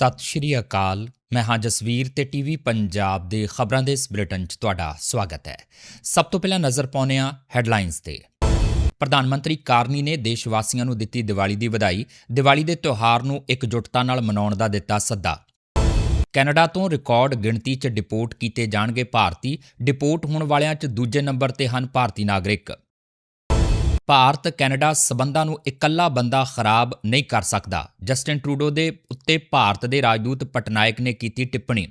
ਸਤਿ ਸ਼੍ਰੀ ਅਕਾਲ। ਮੈਂ ਹਾਂ ਜਸਵੀਰ ਤੇ ਟੀਵੀ ਪੰਜਾਬ ਦੇ ਖਬਰਾਂ ਦੇ ਇਸ ਬੁਲੇਟਿਨ 'ਚ ਤੁਹਾਡਾ ਸਵਾਗਤ ਹੈ। ਸਭ ਤੋਂ ਪਹਿਲਾਂ ਨਜ਼ਰ ਪਾਉਂਦੇ ਹਾਂ ਹੈਡਲਾਈਨਸ ਤੇ। ਪ੍ਰਧਾਨ ਮੰਤਰੀ ਕਾਰਨੀ ਨੇ ਦੇਸ਼ ਵਾਸੀਆਂ ਨੂੰ ਦਿੱਤੀ ਦੀਵਾਲੀ ਦੀ ਵਧਾਈ। ਦੀਵਾਲੀ ਦੇ ਤਿਉਹਾਰ ਨੂੰ ਇਕਜੁੱਟਤਾ ਨਾਲ ਮਨਾਉਣ ਦਾ ਦਿੱਤਾ ਸੱਦਾ। ਕੈਨੇਡਾ ਤੋਂ ਰਿਕਾਰਡ ਗਿਣਤੀ 'ਚ ਡਿਪੋਰਟ ਕੀਤੇ ਜਾਣਗੇ ਭਾਰਤੀ। ਡਿਪੋਰਟ ਹੋਣ ਵਾਲਿਆਂ 'ਚ ਦੂਜੇ ਨੰਬਰ ਤੇ ਹਨ ਭਾਰਤੀ ਨਾਗਰਿਕ। ਭਾਰਤ, ਕੈਨੇਡਾ ਸਬੰਧਾਂ ਨੂੰ ਇਕੱਲਾ ਬੰਦਾ ਖਰਾਬ ਨਹੀਂ ਕਰ ਸਕਦਾ। ਜਸਟਿਨ ਟਰੂਡੋ ਦੇ ਉੱਤੇ ਭਾਰਤ ਦੇ ਰਾਜਦੂਤ ਪਟਨਾਇਕ ਨੇ ਕੀਤੀ ਟਿੱਪਣੀ।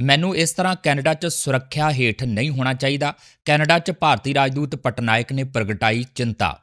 ਮੈਨੂੰ ਇਸ ਤਰ੍ਹਾਂ ਕੈਨੇਡਾ 'ਚ ਸੁਰੱਖਿਆ ਹੇਠ ਨਹੀਂ ਹੋਣਾ ਚਾਹੀਦਾ। ਕੈਨੇਡਾ 'ਚ ਭਾਰਤੀ ਰਾਜਦੂਤ ਪਟਨਾਇਕ ਨੇ ਪ੍ਰਗਟਾਈ ਚਿੰਤਾ।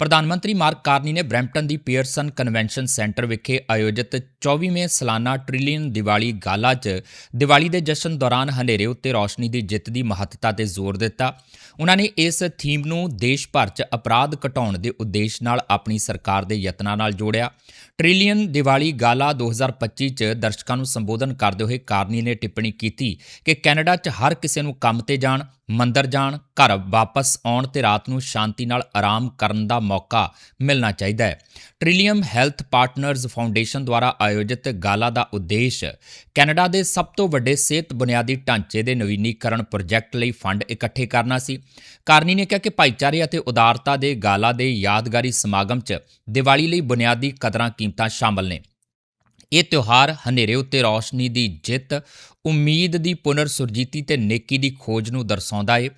ਪ੍ਰਧਾਨ ਮੰਤਰੀ ਮਾਰਕ ਕਾਰਨੀ ਨੇ ਬਰੈਂਪਟਨ ਦੀ ਪੀਅਰਸਨ ਕਨਵੈਨਸ਼ਨ ਸੈਂਟਰ ਵਿਖੇ ਆਯੋਜਿਤ 24ਵੇਂ ਸਾਲਾਨਾ ਟ੍ਰਿਲੀਅਨ ਦੀਵਾਲੀ ਗਾਲਾ 'ਚ ਦੀਵਾਲੀ ਦੇ ਜਸ਼ਨ ਦੌਰਾਨ ਹਨੇਰੇ ਉੱਤੇ ਰੌਸ਼ਨੀ ਦੀ ਜਿੱਤ ਦੀ ਮਹੱਤਤਾ ਤੇ ਜ਼ੋਰ ਦਿੱਤਾ। ਉਹਨਾਂ ਨੇ ਇਸ ਥੀਮ ਨੂੰ ਦੇਸ਼ ਭਰ 'ਚ ਅਪਰਾਧ ਘਟਾਉਣ ਦੇ ਉਦੇਸ਼ ਨਾਲ ਆਪਣੀ ਸਰਕਾਰ ਦੇ ਯਤਨਾਂ ਨਾਲ ਜੋੜਿਆ। ਟ੍ਰਿਲੀਅਨ ਦੀਵਾਲੀ ਗਾਲਾ 2025 'ਚ ਦਰਸ਼ਕਾਂ ਨੂੰ ਸੰਬੋਧਨ ਕਰਦੇ ਹੋਏ ਕਾਰਨੀ ਨੇ ਟਿੱਪਣੀ ਕੀਤੀ ਕਿ ਕੈਨੇਡਾ 'ਚ ਹਰ ਕਿਸੇ ਨੂੰ ਕੰਮ ਤੇ ਜਾਣ, ਮੰਦਰ ਜਾਣ, ਘਰ ਵਾਪਸ ਆਉਣ ਤੇ ਰਾਤ ਨੂੰ ਸ਼ਾਂਤੀ ਨਾਲ ਆਰਾਮ ਕਰਨ ਦਾ ਮੌਕਾ ਮਿਲਣਾ ਚਾਹੀਦਾ ਹੈ। ਟ੍ਰਿਲੀਅਮ ਹੈਲਥ ਪਾਰਟਨਰਜ਼ ਫਾਊਂਡੇਸ਼ਨ ਦੁਆਰਾ ਆਯੋਜਿਤ ਗਾਲਾ ਦਾ ਉਦੇਸ਼ ਕੈਨੇਡਾ ਦੇ ਸਭ ਤੋਂ ਵੱਡੇ ਸਿਹਤ ਬੁਨਿਆਦੀ ਢਾਂਚੇ ਦੇ ਨਵੀਨੀਕਰਨ ਪ੍ਰੋਜੈਕਟ ਲਈ ਫੰਡ ਇਕੱਠੇ ਕਰਨਾ ਸੀ। ਕਾਰਨੀ ਨੇ ਕਿਹਾ ਕਿ ਭਾਈਚਾਰੇ ਅਤੇ ਉਦਾਰਤਾ ਦੇ ਗਾਲਾ ਦੇ ਯਾਦਗਾਰੀ ਸਮਾਗਮ 'ਚ ਦੀਵਾਲੀ ਲਈ ਬੁਨਿਆਦੀ ਕਦਰਾਂ ਕੀਮਤਾਂ ਸ਼ਾਮਲ ਨੇ। ਇਹ ਤਿਉਹਾਰ ਹਨੇਰੇ ਉੱਤੇ ਰੌਸ਼ਨੀ ਦੀ ਜਿੱਤ ਉਮੀਦ ਦੀ ਪੁਨਰ ਸੁਰਜੀਤੀ ਤੇ ਨੇਕੀ ਦੀ ਖੋਜ ਨੂੰ ਦਰਸਾਉਂਦਾ ਏ।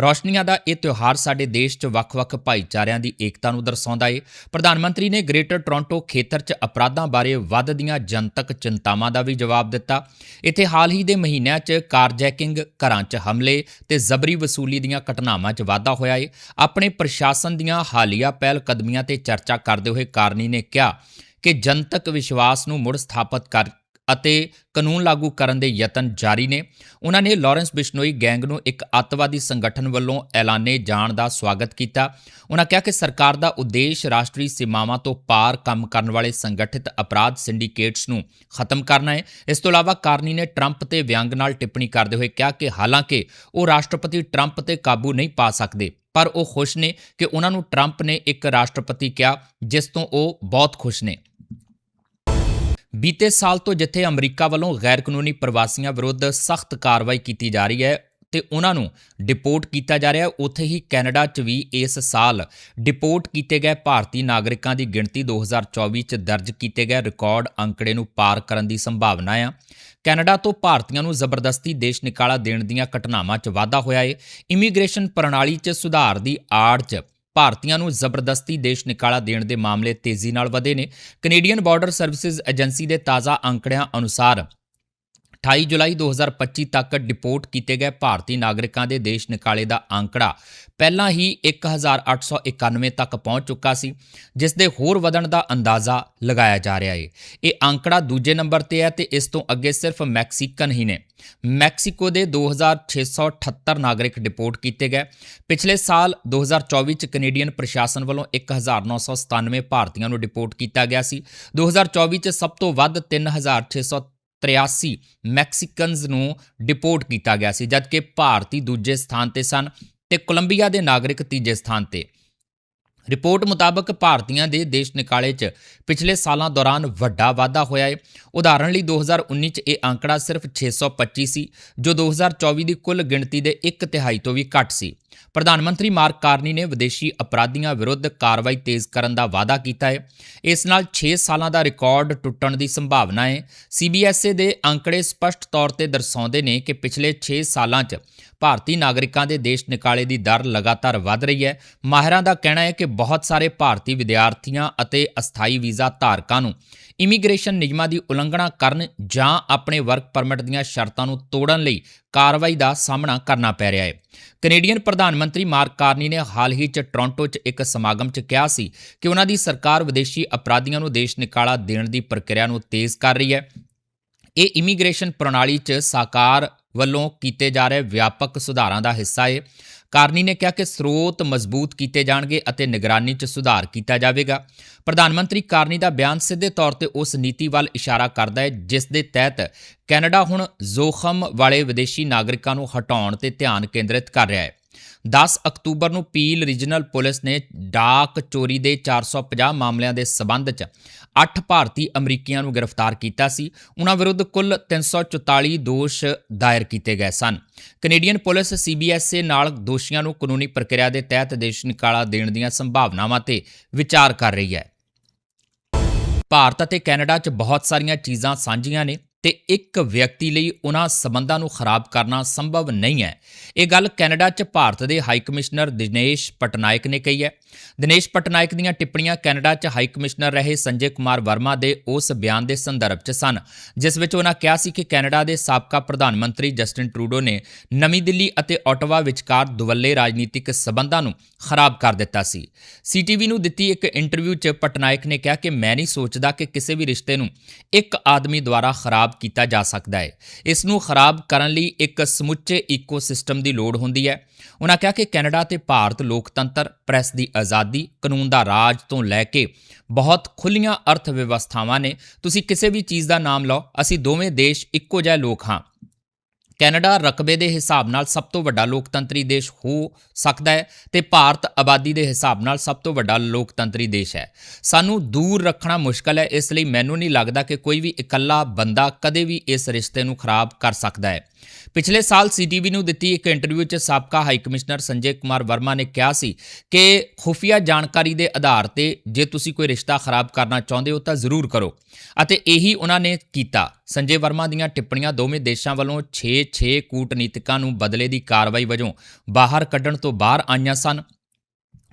ਰੌਸ਼ਨੀਆਂ ਦਾ ਇਹ ਤਿਉਹਾਰ ਸਾਡੇ ਦੇਸ਼ 'ਚ ਵੱਖ-ਵੱਖ ਭਾਈਚਾਰਿਆਂ ਦੀ ਏਕਤਾ ਨੂੰ ਦਰਸਾਉਂਦਾ ਏ। ਪ੍ਰਧਾਨ ਮੰਤਰੀ ਨੇ ਗ੍ਰੇਟਰ ਟੋਰਾਂਟੋ ਖੇਤਰ 'ਚ ਅਪਰਾਧਾਂ ਬਾਰੇ ਵੱਧਦੀਆਂ ਜਨਤਕ ਚਿੰਤਾਵਾਂ ਦਾ ਵੀ ਜਵਾਬ ਦਿੱਤਾ। ਇੱਥੇ ਹਾਲ ਹੀ ਦੇ ਮਹੀਨਿਆਂ 'ਚ ਕਾਰਜੈਕਿੰਗ ਘਰਾਂ 'ਚ ਹਮਲੇ ਤੇ ਜ਼ਬਰੀ ਵਸੂਲੀ ਦੀਆਂ ਘਟਨਾਵਾਂ 'ਚ ਵਾਧਾ ਹੋਇਆ ਏ। ਆਪਣੇ ਪ੍ਰਸ਼ਾਸਨ ਦੀਆਂ ਹਾਲੀਆ ਪਹਿਲ ਕਦਮੀਆਂ ਤੇ ਚਰਚਾ ਕਰਦੇ ਹੋਏ ਕਾਰਨੀ ਨੇ ਕਿਹਾ ਕਿ ਜਨਤਕ ਵਿਸ਼ਵਾਸ ਨੂੰ ਮੁੜ ਸਥਾਪਿਤ ਕਰ ਅਤੇ ਕਾਨੂੰਨ ਲਾਗੂ ਕਰਨ ਦੇ ਯਤਨ ਜਾਰੀ ਨੇ। ਉਹਨਾਂ ਨੇ ਲਾਰੈਂਸ ਬਿਸ਼ਨੋਈ ਗੈਂਗ ਨੂੰ ਇੱਕ ਅੱਤਵਾਦੀ ਸੰਗਠਨ ਵੱਲੋਂ ਐਲਾਨੇ ਜਾਣ ਦਾ ਸਵਾਗਤ ਕੀਤਾ। ਉਹਨਾਂ ਕਿਹਾ ਕਿ ਸਰਕਾਰ ਦਾ ਉਦੇਸ਼ ਰਾਸ਼ਟਰੀ ਸੀਮਾਵਾਂ ਤੋਂ ਪਾਰ ਕੰਮ ਕਰਨ ਵਾਲੇ ਸੰਗਠਿਤ ਅਪਰਾਧ ਸਿੰਡੀਕੇਟਸ ਨੂੰ ਖਤਮ ਕਰਨਾ ਹੈ। ਇਸ ਤੋਂ ਇਲਾਵਾ ਕਾਰਨੀ ਨੇ ਟਰੰਪ ਤੇ ਵਿਅੰਗ ਨਾਲ ਟਿੱਪਣੀ ਕਰਦੇ ਹੋਏ ਕਿਹਾ ਕਿ ਹਾਲਾਂਕਿ ਉਹ ਰਾਸ਼ਟਰਪਤੀ ਟਰੰਪ ਤੇ ਕਾਬੂ ਨਹੀਂ ਪਾ ਸਕਦੇ, ਪਰ ਉਹ ਖੁਸ਼ ਨੇ ਕਿ ਉਹਨਾਂ ਨੂੰ ਟਰੰਪ ਨੇ ਇੱਕ ਰਾਸ਼ਟਰਪਤੀ ਕਿਹਾ, ਜਿਸ ਤੋਂ ਉਹ ਬਹੁਤ ਖੁਸ਼ ਨੇ। ਬੀਤੇ ਸਾਲ ਤੋਂ ਜਿੱਥੇ ਅਮਰੀਕਾ ਵੱਲੋਂ ਗੈਰ ਕਾਨੂੰਨੀ ਪ੍ਰਵਾਸੀਆਂ ਵਿਰੁੱਧ ਸਖਤ ਕਾਰਵਾਈ ਕੀਤੀ ਜਾ ਰਹੀ ਹੈ ਤੇ ਉਹਨਾਂ ਨੂੰ ਡਿਪੋਰਟ ਕੀਤਾ ਜਾ ਰਿਹਾ ਉੱਥੇ ਹੀ ਕੈਨੇਡਾ 'ਚ ਵੀ ਇਸ ਸਾਲ ਡਿਪੋਰਟ ਕੀਤੇ ਗਏ ਭਾਰਤੀ ਨਾਗਰਿਕਾਂ ਦੀ ਗਿਣਤੀ 2024 'ਚ ਦਰਜ ਕੀਤੇ ਗਏ ਰਿਕਾਰਡ ਅੰਕੜੇ ਨੂੰ ਪਾਰ ਕਰਨ ਦੀ ਸੰਭਾਵਨਾ ਆ। ਕੈਨੇਡਾ ਤੋਂ ਭਾਰਤੀਆਂ ਨੂੰ ਜ਼ਬਰਦਸਤੀ ਦੇਸ਼ ਨਿਕਾਲਾ ਦੇਣ ਦੀਆਂ ਘਟਨਾਵਾਂ 'ਚ ਵਾਧਾ ਹੋਇਆ ਏ। ਇਮੀਗ੍ਰੇਸ਼ਨ ਪ੍ਰਣਾਲੀ 'ਚ ਸੁਧਾਰ ਦੀ ਆੜ 'ਚ ਭਾਰਤੀਆਂ ਨੂੰ ਜ਼ਬਰਦਸਤੀ ਦੇਸ਼ ਨਿਕਾਲਾ ਦੇਣ ਦੇ ਮਾਮਲੇ ਤੇਜ਼ੀ ਨਾਲ ਵਧੇ ਨੇ। ਕੈਨੇਡੀਅਨ ਬਾਰਡਰ ਸਰਵਿਸਿਜ਼ ਏਜੰਸੀ ਦੇ ਤਾਜ਼ਾ ਅੰਕੜਿਆਂ ਅਨੁਸਾਰ 28 ਜੁਲਾਈ 2025 ਤੱਕ ਡਿਪੋਰਟ ਕੀਤੇ ਗਏ ਭਾਰਤੀ ਨਾਗਰਿਕਾਂ ਦੇ ਦੇਸ਼ ਨਿਕਾਲੇ ਦਾ ਅੰਕੜਾ ਪਹਿਲਾਂ ਹੀ 1891 ਤੱਕ ਪਹੁੰਚ ਚੁੱਕਾ ਸੀ, ਜਿਸ ਦੇ ਹੋਰ ਵਧਣ ਦਾ ਅੰਦਾਜ਼ਾ ਲਗਾਇਆ ਜਾ ਰਿਹਾ ਹੈ ਇਹ ਅੰਕੜਾ ਦੂਜੇ ਨੰਬਰ ਤੇ ਹੈ ਤੇ ਇਸ ਤੋਂ ਅੱਗੇ ਸਿਰਫ ਮੈਕਸੀਕਨ ਹੀ ਨੇ। ਮੈਕਸੀਕੋ ਦੇ 2678 ਨਾਗਰਿਕ ਡਿਪੋਰਟ ਕੀਤੇ ਗਏ। ਪਿਛਲੇ ਸਾਲ 2024 ਚ ਕੈਨੇਡੀਅਨ ਪ੍ਰਸ਼ਾਸਨ ਵੱਲੋਂ 1997 ਭਾਰਤੀਆਂ ਨੂੰ ਡਿਪੋਰਟ ਕੀਤਾ ਗਿਆ ਸੀ। 2024 ਚ ਸਭ ਤੋਂ ਵੱਧ 3600 83 ਮੈਕਸੀਕਨਸ ਨੂੰ ਡਿਪੋਰਟ ਕੀਤਾ ਗਿਆ ਸੀ, ਜਦਕਿ ਭਾਰਤੀ ਦੂਜੇ ਸਥਾਨ ਤੇ ਸਨ। ਤੇ ਕੋਲੰਬੀਆ ਦੇ ਨਾਗਰਿਕ ਤੀਜੇ ਸਥਾਨ ਤੇ। ਰਿਪੋਰਟ ਮੁਤਾਬਕ ਭਾਰਤੀਆਂ ਦੇ ਦੇਸ਼ ਨਿਕਾਲੇ 'ਚ ਪਿਛਲੇ ਸਾਲਾਂ ਦੌਰਾਨ ਵੱਡਾ ਵਾਧਾ ਹੋਇਆ ਹੈ ਉਦਾਹਰਣ ਲਈ 2019 'ਚ ਇਹ ਅੰਕੜਾ ਸਿਰਫ 625 ਸੀ ਜੋ 2024 ਦੀ ਕੁੱਲ ਗਿਣਤੀ ਦੇ ਇੱਕ ਤਿਹਾਈ ਤੋਂ ਵੀ ਘੱਟ ਸੀ। ਪ੍ਰਧਾਨ ਮੰਤਰੀ ਮਾਰਕ ਕਾਰਨੀ ਨੇ ਵਿਦੇਸ਼ੀ ਅਪਰਾਧੀਆਂ ਵਿਰੁੱਧ ਕਾਰਵਾਈ ਤੇਜ਼ ਕਰਨ ਦਾ ਵਾਅਦਾ ਕੀਤਾ ਹੈ ਇਸ ਨਾਲ 6 ਸਾਲਾਂ ਦਾ ਰਿਕਾਰਡ ਟੁੱਟਣ ਦੀ ਸੰਭਾਵਨਾ ਹੈ ਸੀਬੀਐਸਏ ਦੇ ਅੰਕੜੇ ਸਪਸ਼ਟ ਤੌਰ ਤੇ ਦਰਸਾਉਂਦੇ ਨੇ ਕਿ ਪਿਛਲੇ 6 ਸਾਲਾਂ 'ਚ ਭਾਰਤੀ ਨਾਗਰਿਕਾਂ ਦੇ ਦੇਸ਼ ਨਿਕਾਲੇ ਦੀ ਦਰ ਲਗਾਤਾਰ ਵਧ ਰਹੀ ਹੈ ਮਾਹਿਰਾਂ ਦਾ ਕਹਿਣਾ ਹੈ ਕਿ ਬਹੁਤ ਸਾਰੇ ਭਾਰਤੀ ਵਿਦਿਆਰਥੀਆਂ ਅਤੇ ਅਸਥਾਈ ਵੀਜ਼ਾ ਧਾਰਕਾਂ ਨੂੰ ਇਮੀਗ੍ਰੇਸ਼ਨ ਨਿਯਮਾਂ ਦੀ ਉਲੰਘਣਾ ਕਰਨ ਜਾਂ ਆਪਣੇ ਵਰਕ ਪਰਮਿਟ ਦੀਆਂ ਸ਼ਰਤਾਂ ਨੂੰ ਤੋੜਨ ਲਈ ਕਾਰਵਾਈ ਦਾ ਸਾਹਮਣਾ ਕਰਨਾ ਪੈ ਰਿਹਾ ਹੈ। ਕੈਨੇਡੀਅਨ ਪ੍ਰਧਾਨ ਮੰਤਰੀ ਮਾਰਕ ਕਾਰਨੀ ਨੇ ਹਾਲ ਹੀ 'ਚ ਟੋਰਾਂਟੋ 'ਚ ਇੱਕ ਸਮਾਗਮ 'ਚ ਕਿਹਾ ਸੀ ਕਿ ਉਹਨਾਂ ਦੀ ਸਰਕਾਰ ਵਿਦੇਸ਼ੀ ਅਪਰਾਧੀਆਂ ਨੂੰ ਦੇਸ਼ ਨਿਕਾਲਾ ਦੇਣ ਦੀ ਪ੍ਰਕਿਰਿਆ ਨੂੰ ਤੇਜ਼ ਕਰ ਰਹੀ ਹੈ। ਇਹ ਇਮੀਗ੍ਰੇਸ਼ਨ ਪ੍ਰਣਾਲੀ 'ਚ ਸਾਕਾਰ ਵੱਲੋਂ ਕੀਤੇ ਜਾ ਰਹੇ ਵਿਆਪਕ ਸੁਧਾਰਾਂ ਦਾ ਹਿੱਸਾ ਹੈ ਕਾਰਨੀ ਨੇ ਕਿਹਾ ਕਿ ਸਰੋਤ ਮਜ਼ਬੂਤ ਕੀਤੇ ਜਾਣਗੇ ਅਤੇ ਨਿਗਰਾਨੀ 'ਚ ਸੁਧਾਰ ਕੀਤਾ ਜਾਵੇਗਾ। ਪ੍ਰਧਾਨ ਮੰਤਰੀ ਕਾਰਨੀ ਦਾ ਬਿਆਨ ਸਿੱਧੇ ਤੌਰ ਤੇ ਉਸ ਨੀਤੀ ਵੱਲ ਇਸ਼ਾਰਾ ਕਰਦਾ ਹੈ, ਜਿਸ ਦੇ ਤਹਿਤ ਕੈਨੇਡਾ ਹੁਣ ਜ਼ੋਖਮ ਵਾਲੇ ਵਿਦੇਸ਼ੀ ਨਾਗਰਿਕਾਂ ਨੂੰ ਹਟਾਉਣ ਤੇ ਧਿਆਨ ਕੇਂਦਰਿਤ ਕਰ ਰਿਹਾ ਹੈ। 10 ਅਕਤੂਬਰ ਨੂੰ ਪੀਲ ਰੀਜਨਲ ਪੁਲਿਸ ਨੇ ਡਾਕ ਚੋਰੀ ਦੇ 450 ਮਾਮਲਿਆਂ ਦੇ ਸਬੰਧ 'ਚ 8 ਭਾਰਤੀ ਅਮਰੀਕੀਆਂ ਨੂੰ ਗ੍ਰਿਫਤਾਰ ਕੀਤਾ ਸੀ। ਉਹਨਾਂ ਵਿਰੁੱਧ ਕੁੱਲ 344 ਦੋਸ਼ ਦਾਇਰ ਕੀਤੇ ਗਏ ਸਨ। ਕੈਨੇਡੀਅਨ ਪੁਲਿਸ ਸੀਬੀਐਸਏ ਨਾਲ ਦੋਸ਼ੀਆਂ ਨੂੰ ਕਾਨੂੰਨੀ ਪ੍ਰਕਿਰਿਆ ਦੇ ਤਹਿਤ ਦੇਸ਼ ਨਿਕਾਲਾ ਦੇਣ ਦੀਆਂ ਸੰਭਾਵਨਾਵਾਂ ਤੇ ਵਿਚਾਰ ਕਰ ਰਹੀ ਹੈ। ਭਾਰਤ ਅਤੇ ਕੈਨੇਡਾ 'ਚ ਬਹੁਤ ਸਾਰੀਆਂ ਚੀਜ਼ਾਂ ਸਾਂਝੀਆਂ ਨੇ। ਤੇ ਇੱਕ ਵਿਅਕਤੀ ਲਈ ਉਹਨਾਂ ਸਬੰਧਾਂ ਨੂੰ ਖਰਾਬ ਕਰਨਾ ਸੰਭਵ ਨਹੀਂ ਹੈ। ਇਹ ਗੱਲ ਕੈਨੇਡਾ 'ਚ ਭਾਰਤ ਦੇ ਹਾਈ ਕਮਿਸ਼ਨਰ ਦਿਨੇਸ਼ ਪਟਨਾਇਕ ਨੇ ਕਹੀ ਹੈ। ਦਿਨੇਸ਼ ਪਟਨਾਇਕ ਦੀਆਂ ਟਿੱਪਣੀਆਂ ਕੈਨੇਡਾ 'ਚ ਹਾਈ ਕਮਿਸ਼ਨਰ ਰਹੇ ਸੰਜੇ ਕੁਮਾਰ ਵਰਮਾ ਦੇ ਉਸ ਬਿਆਨ ਦੇ ਸੰਦਰਭ 'ਚ ਸਨ, ਜਿਸ ਵਿੱਚ ਉਹਨਾਂ ਕਿਹਾ ਸੀ ਕਿ ਕੈਨੇਡਾ ਦੇ ਸਾਬਕਾ ਪ੍ਰਧਾਨ ਮੰਤਰੀ ਜਸਟਿਨ ਟਰੂਡੋ ਨੇ ਨਵੀਂ ਦਿੱਲੀ ਅਤੇ ਓਟਵਾ ਵਿਚਕਾਰ ਦੁਵੱਲੇ ਰਾਜਨੀਤਿਕ ਸਬੰਧਾਂ ਨੂੰ ਖਰਾਬ ਕਰ ਦਿੱਤਾ ਸੀ। ਸੀਟੀਵੀ ਨੂੰ ਦਿੱਤੀ ਇੱਕ ਇੰਟਰਵਿਊ 'ਚ ਪਟਨਾਇਕ ਨੇ ਕਿਹਾ ਕਿ ਮੈਂ ਨਹੀਂ ਸੋਚਦਾ ਕਿ ਕਿਸੇ ਵੀ ਰਿਸ਼ਤੇ ਨੂੰ ਇੱਕ ਆਦਮੀ ਦੁਆਰਾ ਖਰਾਬ ਕੀਤਾ ਜਾ ਸਕਦਾ ਹੈ। ਇਸ ਨੂੰ ਖਰਾਬ ਕਰਨ ਲਈ ਇੱਕ ਸਮੁੱਚੇ ਇਕੋਸਿਸਟਮ ਦੀ ਲੋੜ ਹੁੰਦੀ ਹੈ। ਉਹਨਾਂ ਕਿਹਾ ਕਿ ਕੈਨੇਡਾ ਤੇ ਭਾਰਤ ਲੋਕਤੰਤਰ, ਪ੍ਰੈਸ ਦੀ ਆਜ਼ਾਦੀ, ਕਾਨੂੰਨ ਦਾ ਰਾਜ ਤੋਂ ਲੈ ਕੇ ਬਹੁਤ ਖੁੱਲੀਆਂ ਅਰਥ ਵਿਵਸਥਾਵਾਂ ਨੇ। ਤੁਸੀਂ ਕਿਸੇ ਵੀ ਚੀਜ਼ ਦਾ ਨਾਮ ਲਓ, ਅਸੀਂ ਦੋਵੇਂ ਦੇਸ਼ ਇੱਕੋ ਜਿਹੇ ਲੋਕ ਹਾਂ। ਕੈਨੇਡਾ ਰਕਬੇ ਦੇ ਹਿਸਾਬ ਨਾਲ ਸਭ ਤੋਂ ਵੱਡਾ ਲੋਕਤੰਤਰੀ ਦੇਸ਼ ਹੋ ਸਕਦਾ ਹੈ ਤੇ ਭਾਰਤ ਆਬਾਦੀ ਦੇ ਹਿਸਾਬ ਨਾਲ ਸਭ ਤੋਂ ਵੱਡਾ ਲੋਕਤੰਤਰੀ ਦੇਸ਼ ਹੈ। ਸਾਨੂੰ ਦੂਰ ਰੱਖਣਾ ਮੁਸ਼ਕਲ ਹੈ, ਇਸ ਲਈ ਮੈਨੂੰ ਨਹੀਂ ਲੱਗਦਾ ਕਿ ਕੋਈ ਵੀ ਇਕੱਲਾ ਬੰਦਾ ਕਦੇ ਵੀ ਇਸ ਰਿਸ਼ਤੇ ਨੂੰ ਖਰਾਬ ਕਰ ਸਕਦਾ ਹੈ। ਪਿਛਲੇ ਸਾਲ ਸੀਟੀਵੀ ਨੂੰ ਦਿੱਤੀ ਇੱਕ ਇੰਟਰਵਿਊ 'ਚ ਸਾਬਕਾ ਹਾਈ ਕਮਿਸ਼ਨਰ ਸੰਜੇ ਕੁਮਾਰ ਵਰਮਾ ਨੇ ਕਿਹਾ ਸੀ ਕਿ ਖੁਫੀਆ ਜਾਣਕਾਰੀ ਦੇ ਆਧਾਰ ਤੇ ਜੇ ਤੁਸੀਂ ਕੋਈ ਰਿਸ਼ਤਾ ਖਰਾਬ ਕਰਨਾ ਚਾਹੁੰਦੇ ਹੋ ਤਾਂ ਜ਼ਰੂਰ ਕਰੋ। ਅਤੇ ਇਹੀ ਉਹਨਾਂ ਨੇ ਕੀਤਾ। ਸੰਜੇ ਵਰਮਾ ਦੀਆਂ ਟਿੱਪਣੀਆਂ ਦੋਵੇਂ ਦੇਸ਼ਾਂ ਵੱਲੋਂ 6-6 ਕੂਟਨੀਤਿਕਾਂ ਨੂੰ ਬਦਲੇ ਦੀ ਕਾਰਵਾਈ ਵਜੋਂ ਬਾਹਰ ਕੱਢਣ ਤੋਂ ਬਾਹਰ ਆਈਆਂ ਸਨ।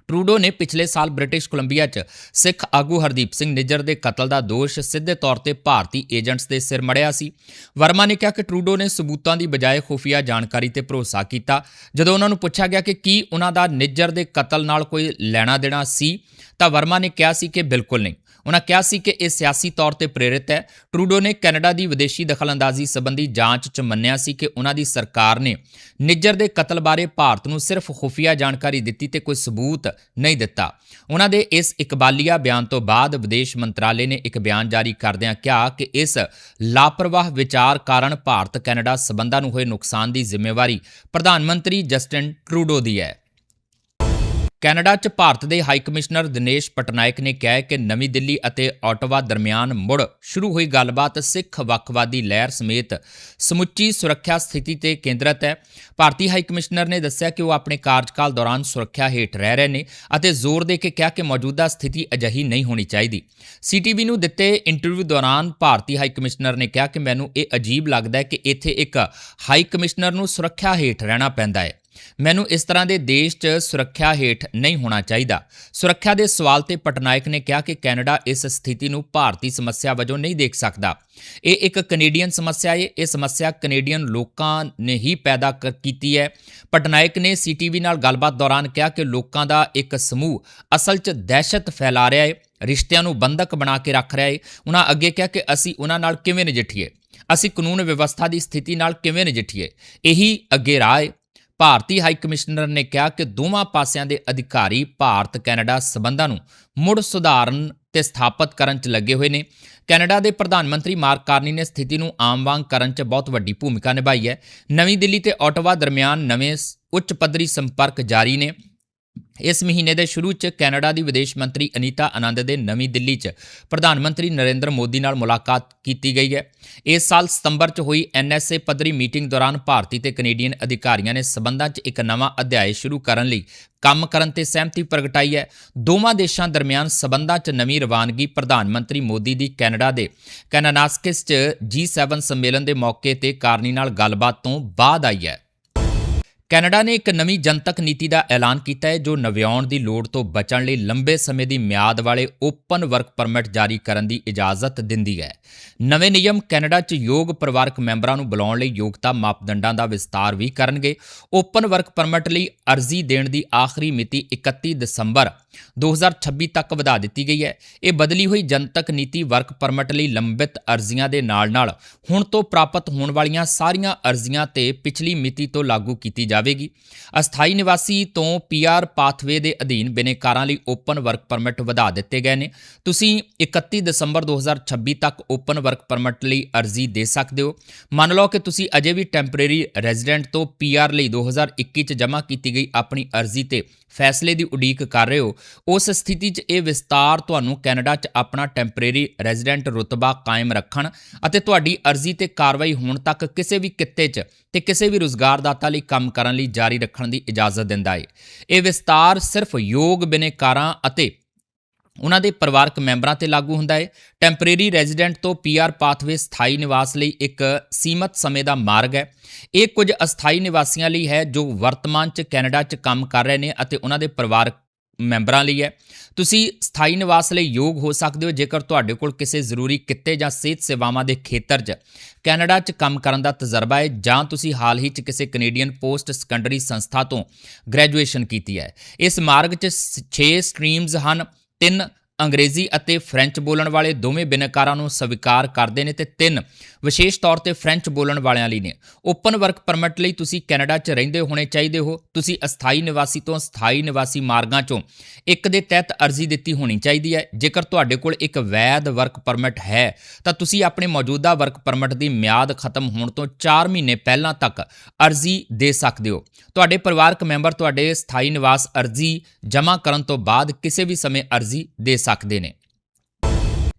ਟਰੂਡੋ ਨੇ ਪਿਛਲੇ ਸਾਲ ਬ੍ਰਿਟਿਸ਼ ਕੋਲੰਬੀਆ 'ਚ ਸਿੱਖ ਆਗੂ ਹਰਦੀਪ ਸਿੰਘ ਨਿੱਜਰ ਦੇ ਕਤਲ ਦਾ ਦੋਸ਼ ਸਿੱਧੇ ਤੌਰ ਤੇ ਭਾਰਤੀ ਏਜੰਟਸ ਦੇ ਸਿਰ ਮੜਿਆ ਸੀ। ਵਰਮਾ ਨੇ ਕਿਹਾ ਕਿ ਟਰੂਡੋ ਨੇ ਸਬੂਤਾਂ ਦੀ ਬਜਾਏ ਖੁਫੀਆ ਜਾਣਕਾਰੀ ਤੇ ਭਰੋਸਾ ਕੀਤਾ। ਜਦੋਂ ਉਹਨਾਂ ਨੂੰ ਪੁੱਛਿਆ ਗਿਆ ਕਿ ਕੀ ਉਹਨਾਂ ਦਾ ਨਿੱਜਰ ਦੇ ਕਤਲ ਨਾਲ ਕੋਈ ਲੈਣਾ ਦੇਣਾ ਸੀ, ਤਾਂ ਵਰਮਾ ਨੇ ਕਿਹਾ ਸੀ ਕਿ ਬਿਲਕੁਲ ਨਹੀਂ। ਉਹਨਾਂ ਕਿਹਾ ਸੀ ਕਿ ਇਹ ਸਿਆਸੀ ਤੌਰ ਤੇ ਪ੍ਰੇਰਿਤ ਹੈ। ਟਰੂਡੋ ਨੇ ਕੈਨੇਡਾ ਦੀ ਵਿਦੇਸ਼ੀ ਦਖਲਅੰਦਾਜ਼ੀ ਸੰਬੰਧੀ ਜਾਂਚ 'ਚ ਮੰਨਿਆ ਸੀ ਕਿ ਉਹਨਾਂ ਦੀ ਸਰਕਾਰ ਨੇ ਨਿੱਜਰ ਦੇ ਕਤਲ ਬਾਰੇ ਭਾਰਤ ਨੂੰ ਸਿਰਫ ਖੁਫੀਆ ਜਾਣਕਾਰੀ ਦਿੱਤੀ ਤੇ ਕੋਈ ਸਬੂਤ ਨਹੀਂ ਦਿੱਤਾ। ਉਹਨਾਂ ਦੇ ਇਸ ਇਕਬਾਲੀਆ ਬਿਆਨ ਤੋਂ ਬਾਅਦ ਵਿਦੇਸ਼ ਮੰਤਰਾਲੇ ਨੇ ਇੱਕ ਬਿਆਨ ਜਾਰੀ ਕਰਦਿਆਂ ਕਿਹਾ ਕਿ ਇਸ ਲਾਪਰਵਾਹ ਵਿਚਾਰ ਕਾਰਨ ਭਾਰਤ ਕੈਨੇਡਾ ਸਬੰਧਾਂ ਨੂੰ ਹੋਏ ਨੁਕਸਾਨ ਦੀ ਜ਼ਿੰਮੇਵਾਰੀ ਪ੍ਰਧਾਨ ਮੰਤਰੀ ਜਸਟਿਨ ਟਰੂਡੋ ਦੀ ਹੈ। ਕੈਨੇਡਾ 'ਚ ਭਾਰਤ ਦੇ ਹਾਈ ਕਮਿਸ਼ਨਰ ਦਿਨੇਸ਼ ਪਟਨਾਇਕ ਨੇ ਕਿਹਾ ਕਿ ਨਵੀਂ ਦਿੱਲੀ ਅਤੇ ਓਟਵਾ ਦਰਮਿਆਨ ਮੁੜ ਸ਼ੁਰੂ ਹੋਈ ਗੱਲਬਾਤ ਸਿੱਖ ਵੱਖਵਾਦੀ ਲਹਿਰ ਸਮੇਤ ਸਮੁੱਚੀ ਸੁਰੱਖਿਆ ਸਥਿਤੀ ਤੇ ਕੇਂਦਰਿਤ ਹੈ। ਭਾਰਤੀ ਹਾਈ ਕਮਿਸ਼ਨਰ ਨੇ ਦੱਸਿਆ ਕਿ ਉਹ ਆਪਣੇ ਕਾਰਜਕਾਲ ਦੌਰਾਨ ਸੁਰੱਖਿਆ ਹੇਠ ਰਹਿ ਰਹੇ ਨੇ ਅਤੇ ਜ਼ੋਰ ਦੇ ਕੇ ਕਿਹਾ ਕਿ ਮੌਜੂਦਾ ਸਥਿਤੀ ਅਜਿਹੀ ਨਹੀਂ ਹੋਣੀ ਚਾਹੀਦੀ। ਸੀਟੀਵੀ ਨੂੰ ਦਿੱਤੇ ਇੰਟਰਵਿਊ ਦੌਰਾਨ ਭਾਰਤੀ ਹਾਈ ਕਮਿਸ਼ਨਰ ਨੇ ਕਿਹਾ ਕਿ ਮੈਨੂੰ ਇਹ ਅਜੀਬ ਲੱਗਦਾ ਹੈ ਕਿ ਇੱਥੇ ਇੱਕ ਹਾਈ ਕਮਿਸ਼ਨਰ ਨੂੰ ਸੁਰੱਖਿਆ ਹੇਠ ਰਹਿਣਾ ਪੈਂਦਾ ਹੈ। ਮੈਨੂੰ ਇਸ ਤਰ੍ਹਾਂ ਦੇ ਦੇਸ਼ 'ਚ ਸੁਰੱਖਿਆ ਹੇਠ ਨਹੀਂ ਹੋਣਾ ਚਾਹੀਦਾ। ਸੁਰੱਖਿਆ ਦੇ ਸਵਾਲ ਤੇ ਪਟਨਾਇਕ ਨੇ ਕਿਹਾ ਕਿ ਕੈਨੇਡਾ ਇਸ ਸਥਿਤੀ ਨੂੰ ਭਾਰਤੀ ਸਮੱਸਿਆ ਵਜੋਂ ਨਹੀਂ ਦੇਖ ਸਕਦਾ। ਇਹ ਇੱਕ ਕੈਨੇਡੀਅਨ ਸਮੱਸਿਆ ਹੈ ਇਹ ਸਮੱਸਿਆ ਕੈਨੇਡੀਅਨ ਲੋਕਾਂ ਨੇ ਹੀ ਪੈਦਾ ਕ- ਕੀਤੀ ਹੈ। ਪਟਨਾਇਕ ਨੇ ਸੀਟੀਵੀ ਨਾਲ ਗੱਲਬਾਤ ਦੌਰਾਨ ਕਿਹਾ ਕਿ ਲੋਕਾਂ ਦਾ ਇੱਕ ਸਮੂਹ ਅਸਲ 'ਚ ਦਹਿਸ਼ਤ ਫੈਲਾ ਰਿਹਾ ਹੈ ਰਿਸ਼ਤਿਆਂ ਨੂੰ ਬੰਧਕ ਬਣਾ ਕੇ ਰੱਖ ਰਿਹਾ ਹੈ ਉਹਨਾਂ ਅੱਗੇ ਕਿਹਾ ਕਿ ਅਸੀਂ ਉਹਨਾਂ ਨਾਲ ਕਿਵੇਂ ਨਜਿੱਠੀਏ? ਅਸੀਂ ਕਾਨੂੰਨ ਵਿਵਸਥਾ ਦੀ ਸਥਿਤੀ ਨਾਲ ਕਿਵੇਂ ਨਜਿੱਠੀਏ? ਇਹੀ ਅੱਗੇ ਰਾਹ ਹੈ ਭਾਰਤੀ ਹਾਈ ਕਮਿਸ਼ਨਰ ਨੇ ਕਿਹਾ ਕਿ ਦੋਵਾਂ ਪਾਸਿਆਂ ਦੇ ਅਧਿਕਾਰੀ ਭਾਰਤ, ਕੈਨੇਡਾ ਸਬੰਧਾਂ ਨੂੰ ਮੁੜ ਸੁਧਾਰਨ ਤੇ ਸਥਾਪਿਤ ਕਰਨ 'ਚ ਲੱਗੇ ਹੋਏ ਨੇ। ਕੈਨੇਡਾ ਦੇ ਪ੍ਰਧਾਨ ਮੰਤਰੀ ਮਾਰਕ ਕਾਰਨੀ ਨੇ ਸਥਿਤੀ ਨੂੰ ਆਮ ਵਾਂਗ ਕਰਨ 'ਚ ਬਹੁਤ ਵੱਡੀ ਭੂਮਿਕਾ ਨਿਭਾਈ ਹੈ। ਨਵੀਂ ਦਿੱਲੀ ਤੇ ਓਟਵਾ ਦਰਮਿਆਨ ਨਵੇਂ ਸ- ਉੱਚ ਪੱਧਰੀ ਸੰਪਰਕ ਜਾਰੀ ਨੇ। ਇਸ ਮਹੀਨੇ ਦੇ ਸ਼ੁਰੂ 'ਚ ਕੈਨੇਡਾ ਦੀ ਵਿਦੇਸ਼ ਮੰਤਰੀ ਅਨੀਤਾ ਆਨੰਦ ਦੇ ਨਵੀਂ ਦਿੱਲੀ 'ਚ ਪ੍ਰਧਾਨ ਮੰਤਰੀ ਨਰਿੰਦਰ ਮੋਦੀ ਨਾਲ ਮੁਲਾਕਾਤ ਕੀਤੀ ਗਈ ਹੈ। ਇਸ ਸਾਲ ਸਤੰਬਰ 'ਚ ਹੋਈ ਐਨਐਸਏ ਪੱਧਰੀ ਮੀਟਿੰਗ ਦੌਰਾਨ ਭਾਰਤੀ ਤੇ ਕੈਨੇਡੀਅਨ ਅਧਿਕਾਰੀਆਂ ਨੇ ਸਬੰਧਾਂ 'ਚ ਇੱਕ ਨਵਾਂ ਅਧਿਆਇ ਸ਼ੁਰੂ ਕਰਨ ਲਈ ਕੰਮ ਕਰਨ ਤੇ ਸਹਿਮਤੀ ਪ੍ਰਗਟਾਈ ਹੈ। ਦੋਵਾਂ ਦੇਸ਼ਾਂ ਦਰਮਿਆਨ ਸਬੰਧਾਂ 'ਚ ਨਵੀਂ ਰਵਾਨਗੀ ਪ੍ਰਧਾਨ ਮੰਤਰੀ ਮੋਦੀ ਦੀ ਕੈਨੇਡਾ ਦੇ ਕੈਨਾਨਾਸਕਿਸ 'ਚ G7 ਸੰਮੇਲਨ ਦੇ ਮੌਕੇ ਤੇ ਕਾਰਨੀ ਨਾਲ ਗੱਲਬਾਤ ਤੋਂ ਬਾਅਦ ਆਈ ਹੈ। ਕੈਨੇਡਾ ਨੇ ਇੱਕ ਨਵੀਂ ਜਨਤਕ ਨੀਤੀ ਦਾ ਐਲਾਨ ਕੀਤਾ ਹੈ, ਜੋ ਨਵਿਆਉਣ ਦੀ ਲੋੜ ਤੋਂ ਬਚਣ ਲਈ ਲੰਬੇ ਸਮੇਂ ਦੀ ਮਿਆਦ ਵਾਲੇ ਓਪਨ ਵਰਕ ਪਰਮਿਟ ਜਾਰੀ ਕਰਨ ਦੀ ਇਜਾਜ਼ਤ ਦਿੰਦੀ ਹੈ। ਨਵੇਂ ਨਿਯਮ ਕੈਨੇਡਾ 'ਚ ਯੋਗ ਪਰਿਵਾਰਕ ਮੈਂਬਰਾਂ ਨੂੰ ਬੁਲਾਉਣ ਲਈ ਯੋਗਤਾ ਮਾਪਦੰਡਾਂ ਦਾ ਵਿਸਤਾਰ ਵੀ ਕਰਨਗੇ। ਓਪਨ ਵਰਕ ਪਰਮਿਟ ਲਈ ਅਰਜ਼ੀ ਦੇਣ ਦੀ ਆਖਰੀ ਮਿਤੀ 31 ਦਸੰਬਰ 2026 ਤੱਕ ਵਧਾ ਦਿੱਤੀ ਗਈ ਹੈ। ਇਹ ਬਦਲੀ ਹੋਈ ਜਨਤਕ ਨੀਤੀ ਵਰਕ ਪਰਮਿਟ ਲਈ ਲੰਬਿਤ ਅਰਜ਼ੀਆਂ ਦੇ ਨਾਲ-ਨਾਲ ਹੁਣ ਤੋਂ ਪ੍ਰਾਪਤ ਹੋਣ ਵਾਲੀਆਂ ਸਾਰੀਆਂ ਅਰਜ਼ੀਆਂ ਤੇ ਪਿਛਲੀ ਮਿਤੀ ਤੋਂ ਲਾਗੂ ਕੀਤੀ ਜਾਵੇਗੀ। ਅਸਥਾਈ ਨਿਵਾਸੀ ਤੋਂ ਪੀਆਰ ਪਾਥਵੇ ਦੇ ਅਧੀਨ ਬਿਨੇਕਾਰਾਂ ਲਈ ਓਪਨ ਵਰਕ ਪਰਮਿਟ ਵਧਾ ਦਿੱਤੇ ਗਏ ਨੇ। ਤੁਸੀਂ 31 ਦਸੰਬਰ 2026 ਤੱਕ ਓਪਨ ਵਰਕ ਪਰਮਿਟ ਲਈ ਅਰਜ਼ੀ ਦੇ ਸਕਦੇ ਹੋ। ਮੰਨ ਲਓ ਕਿ ਤੁਸੀਂ ਅਜੇ ਵੀ ਟੈਂਪਰੇਰੀ ਰੈਜ਼ੀਡੈਂਟ ਤੋਂ ਪੀਆਰ ਲਈ 2021 ਚ ਜਮ੍ਹਾਂ ਕੀਤੀ ਗਈ ਆਪਣੀ ਅਰਜ਼ੀ ਤੇ ਫੈਸਲੇ ਦੀ ਉਡੀਕ ਕਰ ਰਹੇ ਹੋ। ਉਸ ਸਥਿਤੀ 'ਚ ਇਹ ਵਿਸਤਾਰ ਤੁਹਾਨੂੰ ਕੈਨੇਡਾ 'ਚ ਆਪਣਾ ਟੈਂਪਰੇਰੀ ਰੈਜ਼ੀਡੈਂਟ ਰੁਤਬਾ ਕਾਇਮ ਰੱਖਣ ਅਤੇ ਤੁਹਾਡੀ ਅਰਜ਼ੀ ਤੇ ਕਾਰਵਾਈ ਹੋਣ ਤੱਕ ਕਿਸੇ ਵੀ ਕਿੱਤੇ 'ਚ ਤੇ ਕਿਸੇ ਵੀ ਰੁਜ਼ਗਾਰਦਾਤਾ ਲਈ ਕੰਮ ਕਰਨ ਲਈ ਜਾਰੀ ਰੱਖਣ ਦੀ ਇਜਾਜ਼ਤ ਦਿੰਦਾ ਹੈ ਇਹ ਵਿਸਤਾਰ ਸਿਰਫ ਯੋਗ ਬਿਨੇਕਾਰਾਂ ਅਤੇ ਉਹਨਾਂ ਦੇ ਪਰਿਵਾਰਕ ਮੈਂਬਰਾਂ ਤੇ ਲਾਗੂ ਹੁੰਦਾ ਹੈ ਟੈਂਪਰੇਰੀ ਰੈਜ਼ੀਡੈਂਟ ਤੋਂ ਪੀਆਰ ਪਾਥਵੇ ਸਥਾਈ ਨਿਵਾਸ ਲਈ ਇੱਕ ਸੀਮਤ ਸਮੇਂ ਦਾ ਮਾਰਗ ਹੈ। ਇਹ ਕੁਝ ਅਸਥਾਈ ਨਿਵਾਸੀਆਂ ਲਈ ਹੈ ਜੋ ਵਰਤਮਾਨ 'ਚ ਕੈਨੇਡਾ 'ਚ ਕੰਮ ਕਰ ਰਹੇ ਨੇ ਅਤੇ ਉਹਨਾਂ ਦੇ ਪਰਿਵਾਰਕ ਮੈਂਬਰਾਂ ਲਈ ਹੈ। ਤੁਸੀਂ ਸਥਾਈ ਨਿਵਾਸ ਲਈ ਯੋਗ ਹੋ ਸਕਦੇ ਹੋ, ਜੇਕਰ ਤੁਹਾਡੇ ਕੋਲ ਕਿਸੇ ਜ਼ਰੂਰੀ ਕਿੱਤੇ ਜਾਂ ਸਿਹਤ ਸੇਵਾਵਾਂ ਦੇ ਖੇਤਰ 'ਚ ਕੈਨੇਡਾ 'ਚ ਕੰਮ ਕਰਨ ਦਾ ਤਜਰਬਾ ਹੈ, ਜਾਂ ਤੁਸੀਂ ਹਾਲ ਹੀ 'ਚ ਕਿਸੇ ਕੈਨੇਡੀਅਨ ਪੋਸਟ ਸੈਕੰਡਰੀ ਸੰਸਥਾ ਤੋਂ ਗ੍ਰੈਜੂਏਸ਼ਨ ਕੀਤੀ ਹੈ। ਇਸ ਮਾਰਗ 'ਚ 6 ਸਟਰੀਮਜ਼ ਹਨ, ਤਿੰਨ ਅੰਗਰੇਜ਼ੀ ਅਤੇ ਫ੍ਰੈਂਚ ਬੋਲਣ ਵਾਲੇ ਦੋਵੇਂ ਬਿਨਕਾਰਾਂ ਨੂੰ ਸਵੀਕਾਰ ਕਰਦੇ ਨੇ ਤੇ ਤਿੰਨ ਵਿਸ਼ੇਸ਼ ਤੌਰ ਤੇ ਫ੍ਰੈਂਚ ਬੋਲਣ ਵਾਲਿਆਂ ਲਈ ਨੇ। ਓਪਨ ਵਰਕ ਪਰਮਿਟ ਲਈ ਤੁਸੀਂ ਕੈਨੇਡਾ 'ਚ ਰਹਿੰਦੇ ਹੋਣੇ ਚਾਹੀਦੇ ਹੋ। ਤੁਸੀਂ ਅਸਥਾਈ ਨਿਵਾਸੀ ਤੋਂ ਸਥਾਈ ਨਿਵਾਸੀ ਮਾਰਗਾਂ 'ਚੋਂ ਇੱਕ ਦੇ ਤਹਿਤ ਅਰਜ਼ੀ ਦਿੱਤੀ ਹੋਣੀ ਚਾਹੀਦੀ ਹੈ। ਜੇਕਰ ਤੁਹਾਡੇ ਕੋਲ ਇੱਕ ਵੈਧ ਵਰਕ ਪਰਮਿਟ ਹੈ, ਤਾਂ ਤੁਸੀਂ ਆਪਣੇ ਮੌਜੂਦਾ ਵਰਕ ਪਰਮਿਟ ਦੀ ਮਿਆਦ ਖਤਮ ਹੋਣ ਤੋਂ 4 ਮਹੀਨੇ ਪਹਿਲਾਂ ਤੱਕ ਅਰਜ਼ੀ ਦੇ ਸਕਦੇ ਹੋ। ਤੁਹਾਡੇ ਪਰਿਵਾਰਕ ਮੈਂਬਰ ਤੁਹਾਡੇ ਸਥਾਈ ਨਿਵਾਸ ਅਰਜ਼ੀ ਜਮ੍ਹਾਂ ਕਰਨ ਤੋਂ ਬਾਅਦ ਕਿਸੇ ਵੀ ਸਮੇਂ ਅਰਜ਼ੀ ਦੇ ਸਕਦੇ ਨੇ।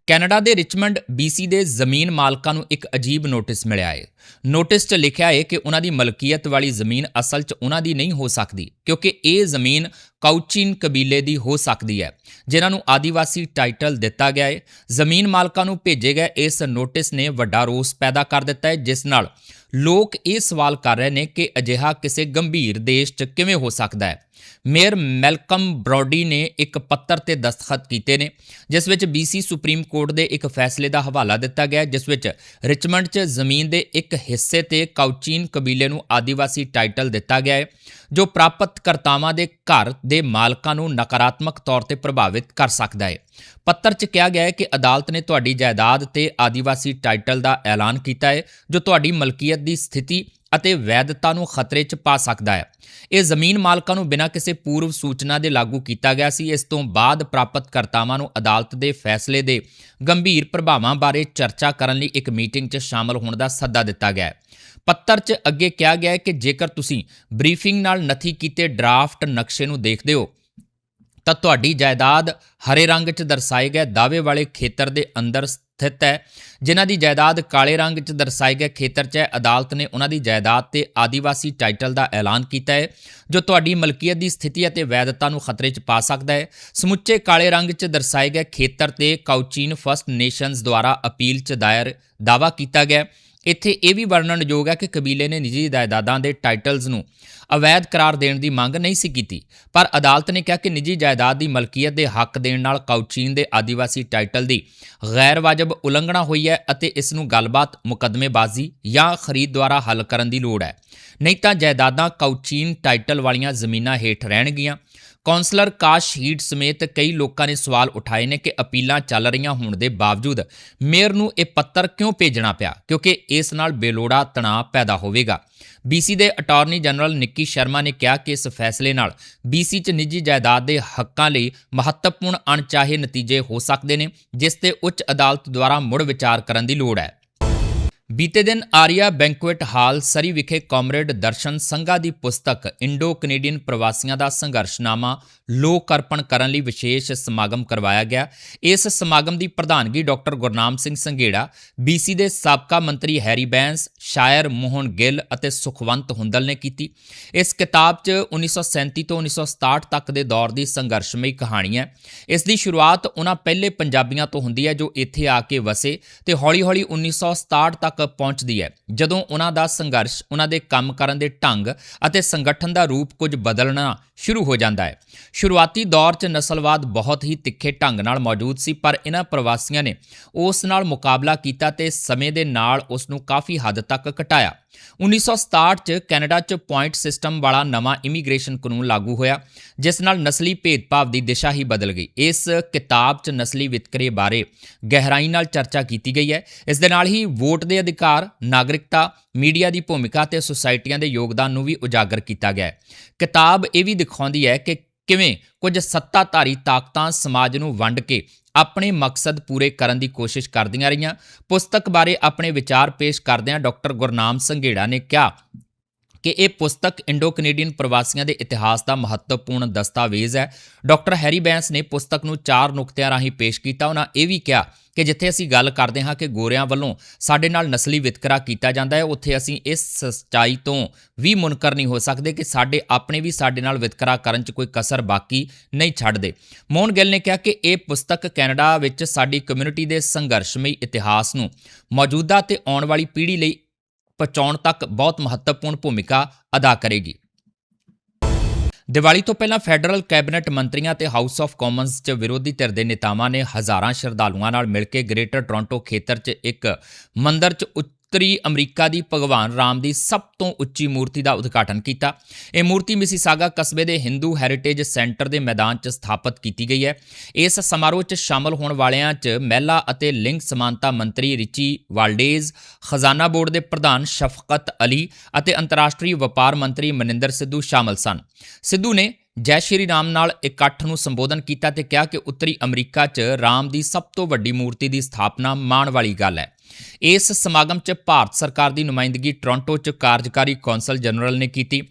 ਕੈਨੇਡਾ ਦੇ ਰਿਚਮੰਡ BC ਦੇ ਜ਼ਮੀਨ ਮਾਲਕਾਂ ਨੂੰ ਇੱਕ ਅਜੀਬ ਨੋਟਿਸ ਮਿਲਿਆ ਹੈ ਨੋਟਿਸ 'ਚ ਲਿਖਿਆ ਹੈ ਕਿ ਉਹਨਾਂ ਦੀ ਮਲਕੀਅਤ ਵਾਲੀ ਜ਼ਮੀਨ ਅਸਲ 'ਚ ਉਹਨਾਂ ਦੀ ਨਹੀਂ ਹੋ ਸਕਦੀ, ਕਿਉਂਕਿ ਇਹ ਜ਼ਮੀਨ ਕਾਉਚੀਨ ਕਬੀਲੇ ਦੀ ਹੋ ਸਕਦੀ ਹੈ, ਜਿਨ੍ਹਾਂ ਨੂੰ ਆਦੀਵਾਸੀ ਟਾਈਟਲ ਦਿੱਤਾ ਗਿਆ ਹੈ ਜ਼ਮੀਨ ਮਾਲਕਾਂ ਨੂੰ ਭੇਜੇ ਗਏ ਇਸ ਨੋਟਿਸ ਨੇ ਵੱਡਾ ਰੋਸ ਪੈਦਾ ਕਰ ਦਿੱਤਾ ਹੈ ਜਿਸ ਨਾਲ ਲੋਕ ਇਹ ਸਵਾਲ ਕਰ ਰਹੇ ਨੇ ਕਿ ਅਜਿਹਾ ਕਿਸੇ ਗੰਭੀਰ ਦੇਸ਼ 'ਚ ਕਿਵੇਂ ਹੋ ਸਕਦਾ ਹੈ। ਮੇਅਰ ਮੈਲਕਮ ਬ੍ਰੋਡੀ ਨੇ ਇੱਕ ਪੱਤਰ ਤੇ ਦਸਤਖਤ ਕੀਤੇ ਨੇ, ਜਿਸ ਵਿੱਚ BC ਸੁਪਰੀਮ ਕੋਰਟ ਦੇ ਇੱਕ ਫੈਸਲੇ ਦਾ ਹਵਾਲਾ ਦਿੱਤਾ ਗਿਆ, ਜਿਸ ਵਿੱਚ ਰਿਚਮੰਡ 'ਚ ਜ਼ਮੀਨ ਦੇ ਇੱਕ ਹਿੱਸੇ ਤੇ ਕਾਉਚੀਨ ਕਬੀਲੇ ਨੂੰ ਆਦੀਵਾਸੀ ਟਾਈਟਲ ਦਿੱਤਾ ਗਿਆ ਹੈ, ਜੋ ਪ੍ਰਾਪਤ ਕਰਤਾਵਾਂ ਦੇ ਘਰ ਦੇ ਮਾਲਕਾਂ ਨੂੰ ਨਕਾਰਾਤਮਕ ਤੌਰ ਤੇ ਪ੍ਰਭਾਵਿਤ ਕਰ ਸਕਦਾ ਹੈ। ਪੱਤਰ 'ਚ ਕਿਹਾ ਗਿਆ ਹੈ ਕਿ ਅਦਾਲਤ ਨੇ ਤੁਹਾਡੀ ਜਾਇਦਾਦ ਤੇ ਆਦੀਵਾਸੀ ਟਾਈਟਲ ਦਾ ਐਲਾਨ ਕੀਤਾ ਹੈ, ਜੋ ਤੁਹਾਡੀ ਮਲਕੀਅਤ ਦੀ ਸਥਿਤੀ ਅਤੇ ਵੈਧਤਾ ਨੂੰ ਖਤਰੇ 'ਚ ਪਾ ਸਕਦਾ ਹੈ। ਇਹ ਜ਼ਮੀਨ ਮਾਲਕਾਂ ਨੂੰ ਬਿਨਾਂ ਕਿਸੇ ਪੂਰਵ ਸੂਚਨਾ ਦੇ ਲਾਗੂ ਕੀਤਾ ਗਿਆ ਸੀ। ਇਸ ਤੋਂ ਬਾਅਦ ਪ੍ਰਾਪਤਕਰਤਾਵਾਂ ਨੂੰ ਅਦਾਲਤ ਦੇ ਫੈਸਲੇ ਦੇ ਗੰਭੀਰ ਪ੍ਰਭਾਵਾਂ ਬਾਰੇ ਚਰਚਾ ਕਰਨ ਲਈ ਇੱਕ ਮੀਟਿੰਗ 'ਚ ਸ਼ਾਮਲ ਹੋਣ ਦਾ ਸੱਦਾ ਦਿੱਤਾ ਗਿਆ ਹੈ। ਪੱਤਰ 'ਚ ਅੱਗੇ ਕਿਹਾ ਗਿਆ ਹੈ ਕਿ ਜੇਕਰ ਤੁਸੀਂ ਬਰੀਫਿੰਗ ਨਾਲ ਨਥੀ ਕੀਤੇ ਡਰਾਫਟ ਨਕਸ਼ੇ ਨੂੰ ਦੇਖਦੇ ਹੋ ਤਾਂ ਤੁਹਾਡੀ ਜਾਇਦਾਦ ਹਰੇ ਰੰਗ 'ਚ ਦਰਸਾਏ ਗਏ ਦਾਅਵੇ ਵਾਲੇ ਖੇਤਰ ਦੇ ਅੰਦਰ ਸਥਿਤ ਹੈ। ਜਿਨ੍ਹਾਂ ਦੀ ਜਾਇਦਾਦ ਕਾਲੇ ਰੰਗ 'ਚ ਦਰਸਾਏ ਗਏ ਖੇਤਰ 'ਚ ਹੈ, ਅਦਾਲਤ ਨੇ ਉਹਨਾਂ ਦੀ ਜਾਇਦਾਦ ਤੇ ਆਦੀਵਾਸੀ ਟਾਈਟਲ ਦਾ ਐਲਾਨ ਕੀਤਾ ਹੈ, ਜੋ ਤੁਹਾਡੀ ਮਲਕੀਅਤ ਦੀ ਸਥਿਤੀ ਅਤੇ ਵੈਧਤਾ ਨੂੰ ਖਤਰੇ 'ਚ ਪਾ ਸਕਦਾ ਹੈ। ਸਮੁੱਚੇ ਕਾਲੇ ਰੰਗ 'ਚ ਦਰਸਾਏ ਗਏ ਖੇਤਰ ਤੇ ਕਾਉਚੀਨ ਫਸਟ ਨੇਸ਼ਨਸ ਦੁਆਰਾ ਅਪੀਲ 'ਚ ਦਾਇਰ ਦਾਅਵਾ ਕੀਤਾ ਗਿਆ। ਇੱਥੇ ਇਹ ਵੀ ਵਰਣਨਯੋਗ ਹੈ ਕਿ ਕਬੀਲੇ ਨੇ ਨਿੱਜੀ ਜਾਇਦਾਦਾਂ ਦੇ ਟਾਈਟਲਸ ਨੂੰ ਅਵੈਧ ਕਰਾਰ ਦੇਣ ਦੀ ਮੰਗ ਨਹੀਂ ਸੀ ਕੀਤੀ, ਪਰ ਅਦਾਲਤ ਨੇ ਕਿਹਾ ਕਿ ਨਿੱਜੀ ਜਾਇਦਾਦ ਦੀ ਮਲਕੀਅਤ ਦੇ ਹੱਕ ਦੇਣ ਨਾਲ ਕਾਉਚੀਨ ਦੇ ਆਦੀਵਾਸੀ ਟਾਈਟਲ ਦੀ ਗੈਰ ਵਾਜਬ ਉਲੰਘਣਾ ਹੋਈ ਹੈ ਅਤੇ ਇਸ ਨੂੰ ਗੱਲਬਾਤ ਮੁਕੱਦਮੇਬਾਜ਼ੀ ਜਾਂ ਖਰੀਦ ਦੁਆਰਾ ਹੱਲ ਕਰਨ ਦੀ ਲੋੜ ਹੈ। ਨਹੀਂ ਤਾਂ ਜਾਇਦਾਦਾਂ ਕਾਉਚੀਨ ਟਾਈਟਲ ਵਾਲੀਆਂ ਜ਼ਮੀਨਾਂ ਹੇਠ ਰਹਿਣਗੀਆਂ। ਕੌਂਸਲਰ ਕਾਸ਼ ਹੀਟ ਸਮੇਤ ਕਈ ਲੋਕਾਂ ਨੇ ਸਵਾਲ ਉਠਾਏ ਨੇ ਕਿ ਅਪੀਲਾਂ ਚੱਲ ਰਹੀਆਂ ਹੋਣ ਦੇ ਬਾਵਜੂਦ ਮੇਅਰ ਨੂੰ ਇਹ ਪੱਤਰ ਕਿਉਂ ਭੇਜਣਾ ਪਿਆ, ਕਿਉਂਕਿ ਇਸ ਨਾਲ ਬੇਲੋੜਾ ਤਣਾਅ ਪੈਦਾ ਹੋਵੇਗਾ। BC ਦੇ ਅਟਾਰਨੀ ਜਨਰਲ ਨਿੱਕੀ ਸ਼ਰਮਾ ਨੇ ਕਿਹਾ ਕਿ ਇਸ ਫੈਸਲੇ ਨਾਲ BC 'ਚ ਨਿੱਜੀ ਜਾਇਦਾਦ ਦੇ ਹੱਕਾਂ ਲਈ ਮਹੱਤਵਪੂਰਨ ਅਣਚਾਹੇ ਨਤੀਜੇ ਹੋ ਸਕਦੇ ਨੇ, ਜਿਸ ਤੇ ਉੱਚ ਅਦਾਲਤ ਦੁਆਰਾ ਮੁੜ ਵਿਚਾਰ ਕਰਨ ਦੀ ਲੋੜ ਹੈ। ਬੀਤੇ ਦਿਨ ਆਰੀਆ ਬੈਂਕੁਏਟ ਹਾਲ ਸਰੀ ਵਿਖੇ ਕਾਮਰੇਡ ਦਰਸ਼ਨ ਸੰਘਾ ਦੀ ਪੁਸਤਕ ਇੰਡੋ ਕੈਨੇਡੀਅਨ ਪ੍ਰਵਾਸੀਆਂ ਦਾ ਸੰਘਰਸ਼ਨਾਮਾ ਲੋਕ ਅਰਪਣ ਕਰਨ ਲਈ ਵਿਸ਼ੇਸ਼ ਸਮਾਗਮ ਕਰਵਾਇਆ ਗਿਆ। ਇਸ ਸਮਾਗਮ ਦੀ ਪ੍ਰਧਾਨਗੀ ਡਾਕਟਰ ਗੁਰਨਾਮ ਸਿੰਘ ਸੰਘੇੜਾ ਬੀਸੀ ਦੇ ਸਾਬਕਾ ਮੰਤਰੀ ਹੈਰੀ ਬੈਂਸ, ਸ਼ਾਇਰ ਮੋਹਨ ਗਿੱਲ ਅਤੇ ਸੁਖਵੰਤ ਹੁੰਦਲ ਨੇ ਕੀਤੀ। ਇਸ ਕਿਤਾਬ 'ਚ 1937 ਤੋਂ 1967 ਤੱਕ ਦੇ ਦੌਰ ਦੀ ਸੰਘਰਸ਼ਮਈ ਕਹਾਣੀ ਹੈ। ਇਸ ਦੀ ਸ਼ੁਰੂਆਤ ਉਹਨਾਂ ਪਹਿਲੇ ਪੰਜਾਬੀਆਂ ਤੋਂ ਹੁੰਦੀ ਹੈ ਜੋ ਇੱਥੇ ਆ ਕੇ ਵਸੇ ਤੇ ਹੌਲੀ-ਹੌਲੀ 1967 ਤੱਕ ਪਹੁੰਚਦੀ ਹੈ। ਜਦੋਂ ਉਹਨਾਂ ਦਾ ਸੰਘਰਸ਼, ਉਹਨਾਂ ਦੇ ਕੰਮ ਕਰਨ ਦੇ ਢੰਗ ਅਤੇ ਸੰਗਠਨ ਦਾ ਰੂਪ ਕੁਝ ਬਦਲਣਾ ਸ਼ੁਰੂ ਹੋ ਜਾਂਦਾ ਹੈ। ਸ਼ੁਰੂਆਤੀ ਦੌਰ 'ਚ ਨਸਲਵਾਦ ਬਹੁਤ ਹੀ ਤਿੱਖੇ ਢੰਗ ਨਾਲ ਮੌਜੂਦ ਸੀ, ਪਰ ਇਹਨਾਂ ਪ੍ਰਵਾਸੀਆਂ ਨੇ ਉਸ ਨਾਲ ਮੁਕਾਬਲਾ ਕੀਤਾ ਤੇ ਸਮੇਂ ਦੇ ਨਾਲ ਉਸ ਨੂੰ ਕਾਫੀ ਹੱਦ ਤੱਕ ਘਟਾਇਆ। 1967 ਚ ਕੈਨੇਡਾ 'ਚ ਪੁਆਇੰਟ ਸਿਸਟਮ ਵਾਲਾ ਨਵਾਂ ਇਮੀਗ੍ਰੇਸ਼ਨ ਕਾਨੂੰਨ ਲਾਗੂ ਹੋਇਆ, ਜਿਸ ਨਾਲ ਨਸਲੀ ਭੇਦਭਾਵ ਦੀ ਦਿਸ਼ਾ ਹੀ ਬਦਲ ਗਈ। ਇਸ ਕਿਤਾਬ 'ਚ ਨਸਲੀ ਵਿਤਕਰੇ ਬਾਰੇ ਗਹਿਰਾਈ ਨਾਲ ਚਰਚਾ ਕੀਤੀ ਗਈ ਹੈ। ਇਸ ਦੇ ਨਾਲ ਹੀ ਵੋਟ ਦੇ ਅਧਿਕਾਰ, ਨਾਗਰਿਕਤਾ, ਮੀਡੀਆ ਦੀ ਭੂਮਿਕਾ ਤੇ ਸੁਸਾਇਟੀਆਂ ਦੇ ਯੋਗਦਾਨ ਨੂੰ ਵੀ ਉਜਾਗਰ ਕੀਤਾ ਗਿਆ ਹੈ। ਕਿਤਾਬ ਇਹ ਵੀ ਦਿਖਾਉਂਦੀ ਹੈ ਕਿ ਕਿਵੇਂ ਕੁਝ ਸੱਤਾਧਾਰੀ ਤਾਕਤਾਂ ਸਮਾਜ ਨੂੰ ਵੰਡ ਕੇ ਆਪਣੇ ਮਕਸਦ ਪੂਰੇ ਕਰਨ ਦੀ ਕੋਸ਼ਿਸ਼ ਕਰਦੀਆਂ ਰਹੀਆਂ। ਪੁਸਤਕ ਬਾਰੇ ਆਪਣੇ ਵਿਚਾਰ ਪੇਸ਼ ਕਰਦਿਆਂ ਡਾਕਟਰ ਗੁਰਨਾਮ ਸੰਘੇੜਾ ਨੇ ਕਿਹਾ ਕਿ ਇਹ ਪੁਸਤਕ ਇੰਡੋ ਕੈਨੇਡੀਅਨ ਪ੍ਰਵਾਸੀਆਂ ਦੇ ਇਤਿਹਾਸ ਦਾ ਮਹੱਤਵਪੂਰਨ ਦਸਤਾਵੇਜ਼ ਹੈ। ਡਾਕਟਰ ਹੈਰੀ ਬੈਂਸ ਨੇ ਪੁਸਤਕ ਨੂੰ ਚਾਰ ਨੁਕਤਿਆਂ ਰਾਹੀਂ ਪੇਸ਼ ਕੀਤਾ। ਉਹਨਾਂ ਇਹ ਵੀ ਕਿਹਾ ਕਿ ਜਿੱਥੇ ਅਸੀਂ ਗੱਲ ਕਰਦੇ ਹਾਂ ਕਿ ਗੋਰਿਆਂ ਵੱਲੋਂ ਸਾਡੇ ਨਾਲ ਨਸਲੀ ਵਿਤਕਰਾ ਕੀਤਾ ਜਾਂਦਾ ਹੈ, ਉੱਥੇ ਅਸੀਂ ਇਸ ਸੱਚਾਈ ਤੋਂ ਵੀ ਮੁਨਕਰ ਨਹੀਂ ਹੋ ਸਕਦੇ ਕਿ ਸਾਡੇ ਆਪਣੇ ਵੀ ਸਾਡੇ ਨਾਲ ਵਿਤਕਰਾ ਕਰਨ 'ਚ ਕੋਈ ਕਸਰ ਬਾਕੀ ਨਹੀਂ ਛੱਡਦੇ। ਮੋਹਨ ਗਿੱਲ ਨੇ ਕਿਹਾ ਕਿ ਇਹ ਪੁਸਤਕ ਕੈਨੇਡਾ ਵਿੱਚ ਸਾਡੀ ਕਮਿਊਨਿਟੀ ਦੇ ਸੰਘਰਸ਼ਮਈ ਇਤਿਹਾਸ ਨੂੰ ਮੌਜੂਦਾ ਤੇ ਆਉਣ ਵਾਲੀ ਪੀੜ੍ਹੀ ਲਈ ਪਹੁੰਚਾਉਣ ਤੱਕ ਬਹੁਤ ਮਹੱਤਵਪੂਰਨ ਭੂਮਿਕਾ ਅਦਾ ਕਰੇਗੀ। ਦੀਵਾਲੀ ਤੋਂ ਪਹਿਲਾਂ ਫੈਡਰਲ ਕੈਬਨਿਟ ਮੰਤਰੀਆਂ ਤੇ ਹਾਊਸ ਆਫ ਕਾਮਨਸ 'ਚ ਵਿਰੋਧੀ ਧਿਰ ਦੇ ਨੇਤਾਵਾਂ ਨੇ ਹਜ਼ਾਰਾਂ ਸ਼ਰਧਾਲੂਆਂ ਨਾਲ ਮਿਲ ਕੇ ਗ੍ਰੇਟਰ ਟੋਰਾਂਟੋ ਖੇਤਰ 'ਚ ਇੱਕ ਮੰਦਰ 'ਚ ਉੱਤਰੀ ਅਮਰੀਕਾ ਦੀ ਭਗਵਾਨ ਰਾਮ ਦੀ ਸਭ ਤੋਂ ਉੱਚੀ ਮੂਰਤੀ ਦਾ ਉਦਘਾਟਨ ਕੀਤਾ। ਇਹ ਮੂਰਤੀ ਮਿਸੀਸਾਗਾ ਕਸਬੇ ਦੇ ਹਿੰਦੂ ਹੈਰੀਟੇਜ ਸੈਂਟਰ ਦੇ ਮੈਦਾਨ 'ਚ ਸਥਾਪਿਤ ਕੀਤੀ ਗਈ ਹੈ। ਇਸ ਸਮਾਰੋਹ 'ਚ ਸ਼ਾਮਲ ਹੋਣ ਵਾਲਿਆਂ 'ਚ ਮਹਿਲਾ ਅਤੇ ਲਿੰਗ ਸਮਾਨਤਾ ਮੰਤਰੀ ਰਿਚੀ ਵਾਲਡੇਜ਼, ਖਜ਼ਾਨਾ ਬੋਰਡ ਦੇ ਪ੍ਰਧਾਨ ਸ਼ਫਕਤ ਅਲੀ ਅਤੇ ਅੰਤਰਰਾਸ਼ਟਰੀ ਵਪਾਰ ਮੰਤਰੀ ਮਨਿੰਦਰ ਸਿੱਧੂ ਸ਼ਾਮਲ ਸਨ। ਸਿੱਧੂ ਨੇ ਜੈ ਸ਼੍ਰੀ ਰਾਮ ਨਾਲ ਇਕੱਠ ਨੂੰ ਸੰਬੋਧਨ ਕੀਤਾ ਤੇ ਕਿਹਾ ਕਿ ਉੱਤਰੀ ਅਮਰੀਕਾ 'ਚ ਰਾਮ ਦੀ ਸਭ ਤੋਂ ਵੱਡੀ ਮੂਰਤੀ ਦੀ ਸਥਾਪਨਾ ਮਾਣ ਵਾਲੀ ਗੱਲ ਹੈ। ਇਸ ਸਮਾਗਮ 'ਚ ਭਾਰਤ ਸਰਕਾਰ ਦੀ ਨੁਮਾਇੰਦਗੀ ਟੋਰਾਂਟੋ 'ਚ ਕਾਰਜਕਾਰੀ ਕੌਂਸਲ ਜਨਰਲ ਨੇ ਕੀਤੀ।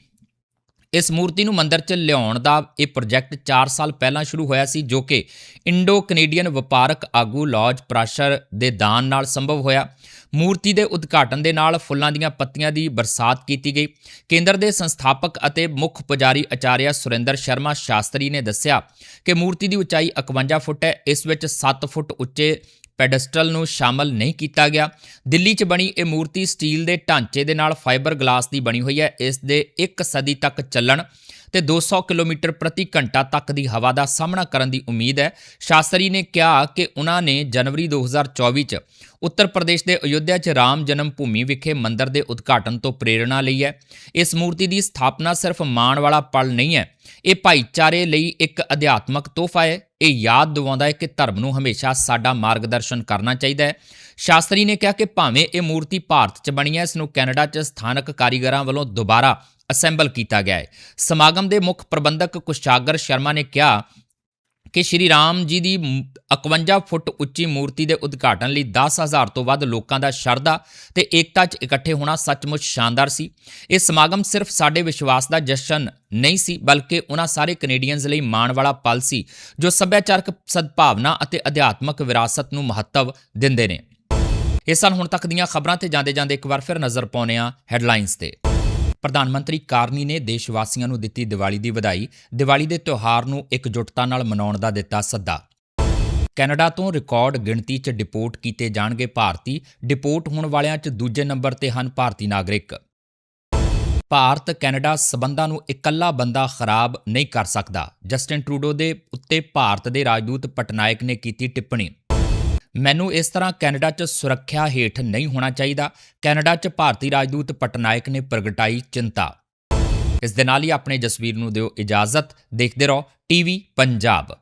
ਇਸ ਮੂਰਤੀ ਨੂੰ ਮੰਦਰ 'ਚ ਲਿਆਉਣ ਦਾ ਇਹ ਪ੍ਰੋਜੈਕਟ 4 ਸਾਲ ਪਹਿਲਾਂ ਸ਼ੁਰੂ ਹੋਇਆ ਸੀ, ਜੋ ਕਿ ਇੰਡੋ ਕੈਨੇਡੀਅਨ ਵਪਾਰਕ ਆਗੂ ਲੌਜ ਪ੍ਰਾਸ਼ਰ ਦੇ ਦਾਨ ਨਾਲ ਸੰਭਵ ਹੋਇਆ। ਮੂਰਤੀ ਦੇ ਉਦਘਾਟਨ ਦੇ ਨਾਲ ਫੁੱਲਾਂ ਦੀਆਂ ਪੱਤੀਆਂ ਦੀ ਬਰਸਾਤ ਕੀਤੀ ਗਈ। ਕੇਂਦਰ ਦੇ ਸੰਸਥਾਪਕ ਅਤੇ ਮੁੱਖ ਪੁਜਾਰੀ ਆਚਾਰਿਆ ਸੁਰਿੰਦਰ ਸ਼ਰਮਾ ਸ਼ਾਸਤਰੀ ਨੇ ਦੱਸਿਆ ਕਿ ਮੂਰਤੀ ਦੀ ਉਚਾਈ 51 ਫੁੱਟ ਹੈ। ਇਸ ਵਿੱਚ 7 ਫੁੱਟ ਉੱਚੇ ਪੈਡਸਟਲ ਨੂੰ ਸ਼ਾਮਲ ਨਹੀਂ ਕੀਤਾ ਗਿਆ। ਦਿੱਲੀ 'ਚ ਬਣੀ ਇਹ ਮੂਰਤੀ ਸਟੀਲ ਦੇ ਢਾਂਚੇ ਦੇ ਨਾਲ ਫਾਈਬਰ ਗਲਾਸ ਦੀ ਬਣੀ ਹੋਈ ਹੈ। ਇਸ ਦੇ ਇੱਕ ਸਦੀ ਤੱਕ ਚੱਲਣ ਤੇ 200 ਕਿਲੋਮੀਟਰ ਪ੍ਰਤੀ ਘੰਟਾ ਤੱਕ ਦੀ ਹਵਾ ਦਾ ਸਾਹਮਣਾ ਕਰਨ ਦੀ ਉਮੀਦ ਹੈ। ਸ਼ਾਸਤਰੀ ਨੇ ਕਿਹਾ ਕਿ ਉਹਨਾਂ ਨੇ ਜਨਵਰੀ 2024 ਚ ਉੱਤਰ ਪ੍ਰਦੇਸ਼ ਦੇ ਅਯੁੱਧਿਆ 'ਚ ਰਾਮ ਜਨਮ ਭੂਮੀ ਵਿਖੇ ਮੰਦਿਰ ਦੇ ਉਦਘਾਟਨ ਤੋਂ ਪ੍ਰੇਰਣਾ ਲਈ ਹੈ। ਇਸ ਮੂਰਤੀ ਦੀ ਸਥਾਪਨਾ ਸਿਰਫ ਮਾਣ ਵਾਲਾ ਪਲ ਨਹੀਂ ਹੈ। ਇਹ ਭਾਈਚਾਰੇ ਲਈ ਇੱਕ ਅਧਿਆਤਮਕ ਤੋਹਫਾ ਹੈ। ਇਹ ਯਾਦ ਦਿਵਾਉਂਦਾ ਹੈ ਕਿ ਧਰਮ ਨੂੰ ਹਮੇਸ਼ਾ ਸਾਡਾ ਮਾਰਗਦਰਸ਼ਨ ਕਰਨਾ ਚਾਹੀਦਾ ਹੈ। ਸ਼ਾਸਤਰੀ ਨੇ ਕਿਹਾ ਕਿ ਭਾਵੇਂ ਇਹ ਮੂਰਤੀ ਭਾਰਤ 'ਚ ਬਣੀ ਹੈ, ਇਸ ਨੂੰ ਕੈਨੇਡਾ 'ਚ ਸਥਾਨਕ ਕਾਰੀਗਰਾਂ ਵੱਲੋਂ ਦੁਬਾਰਾ ਅਸੈਂਬਲ ਕੀਤਾ ਗਿਆ ਹੈ। ਸਮਾਗਮ ਦੇ ਮੁੱਖ ਪ੍ਰਬੰਧਕ ਕੁਸ਼ਾਗਰ ਸ਼ਰਮਾ ਨੇ ਕਿਹਾ ਕਿ ਸ਼੍ਰੀ ਰਾਮ ਜੀ ਦੀ ਮ- 51 ਫੁੱਟ ਉੱਚੀ ਮੂਰਤੀ ਦੇ ਉਦਘਾਟਨ ਲਈ 10000 ਤੋਂ ਵੱਧ ਲੋਕਾਂ ਦਾ ਸ਼ਰਧਾ ਤੇ ਏਕਤਾ 'ਚ ਇਕੱਠੇ ਹੋਣਾ ਸੱਚਮੁੱਚ ਸ਼ਾਨਦਾਰ ਸੀ। ਇਹ ਸਮਾਗਮ ਸਿਰਫ ਸਾਡੇ ਵਿਸ਼ਵਾਸ ਦਾ ਜਸ਼ਨ ਨਹੀਂ ਸੀ, ਬਲਕਿ ਉਹਨਾਂ ਸਾਰੇ ਕੈਨੇਡੀਅਨਜ਼ ਲਈ ਮਾਣ ਵਾਲਾ ਪਲ ਸੀ, ਜੋ ਸੱਭਿਆਚਾਰਕ ਸਦਭਾਵਨਾ ਅਤੇ ਅਧਿਆਤਮਕ ਵਿਰਾਸਤ ਨੂੰ ਮਹੱਤਵ ਦਿੰਦੇ ਨੇ। ਇਹ ਸਨ ਹੁਣ ਤੱਕ ਦੀਆਂ ਖਬਰਾਂ, ਤੇ ਜਾਂਦੇ ਜਾਂਦੇ ਇੱਕ ਵਾਰ ਫਿਰ ਨਜ਼ਰ ਪਾਉਂਦੇ ਹਾਂ ਹੈਡਲਾਈਨਸ ਤੇ। ਪ੍ਰਧਾਨ ਮੰਤਰੀ ਕਾਰਨੀ ਨੇ ਦੇਸ਼ ਵਾਸੀਆਂ ਨੂੰ ਦਿੱਤੀ ਦੀਵਾਲੀ ਦੀ ਵਧਾਈ। ਦੀਵਾਲੀ ਦੇ ਤਿਉਹਾਰ ਨੂੰ ਇਕਜੁੱਟਤਾ ਨਾਲ ਮਨਾਉਣ ਦਾ ਦਿੱਤਾ ਸੱਦਾ। ਕੈਨੇਡਾ ਤੋਂ ਰਿਕਾਰਡ ਗਿਣਤੀ 'ਚ ਡਿਪੋਰਟ ਕੀਤੇ ਜਾਣਗੇ ਭਾਰਤੀ। ਡਿਪੋਰਟ ਹੋਣ ਵਾਲਿਆਂ 'ਚ ਦੂਜੇ ਨੰਬਰ ਤੇ ਹਨ ਭਾਰਤੀ ਨਾਗਰਿਕ। ਭਾਰਤ ਕੈਨੇਡਾ ਸਬੰਧਾਂ ਨੂੰ ਇਕੱਲਾ ਬੰਦਾ ਖਰਾਬ ਨਹੀਂ ਕਰ ਸਕਦਾ। ਜਸਟਿਨ ਟਰੂਡੋ ਦੇ ਉੱਤੇ ਭਾਰਤ ਦੇ ਰਾਜਦੂਤ ਪਟਨਾਇਕ ਨੇ ਕੀਤੀ ਟਿੱਪਣੀ। ਮੈਨੂੰ ਇਸ ਤਰ੍ਹਾਂ ਕੈਨੇਡਾ 'ਚ ਸੁਰੱਖਿਆ ਹੇਠ ਨਹੀਂ ਹੋਣਾ ਚਾਹੀਦਾ। ਕੈਨੇਡਾ 'ਚ ਭਾਰਤੀ ਰਾਜਦੂਤ ਪਟਨਾਇਕ ਨੇ ਪ੍ਰਗਟਾਈ ਚਿੰਤਾ। ਇਸ ਦੇ ਨਾਲ ਹੀ ਆਪਣੇ ਜਸਵੀਰ ਨੂੰ ਦਿਓ ਇਜਾਜ਼ਤ। ਦੇਖਦੇ ਰਹੋ, ਟੀਵੀ ਪੰਜਾਬ।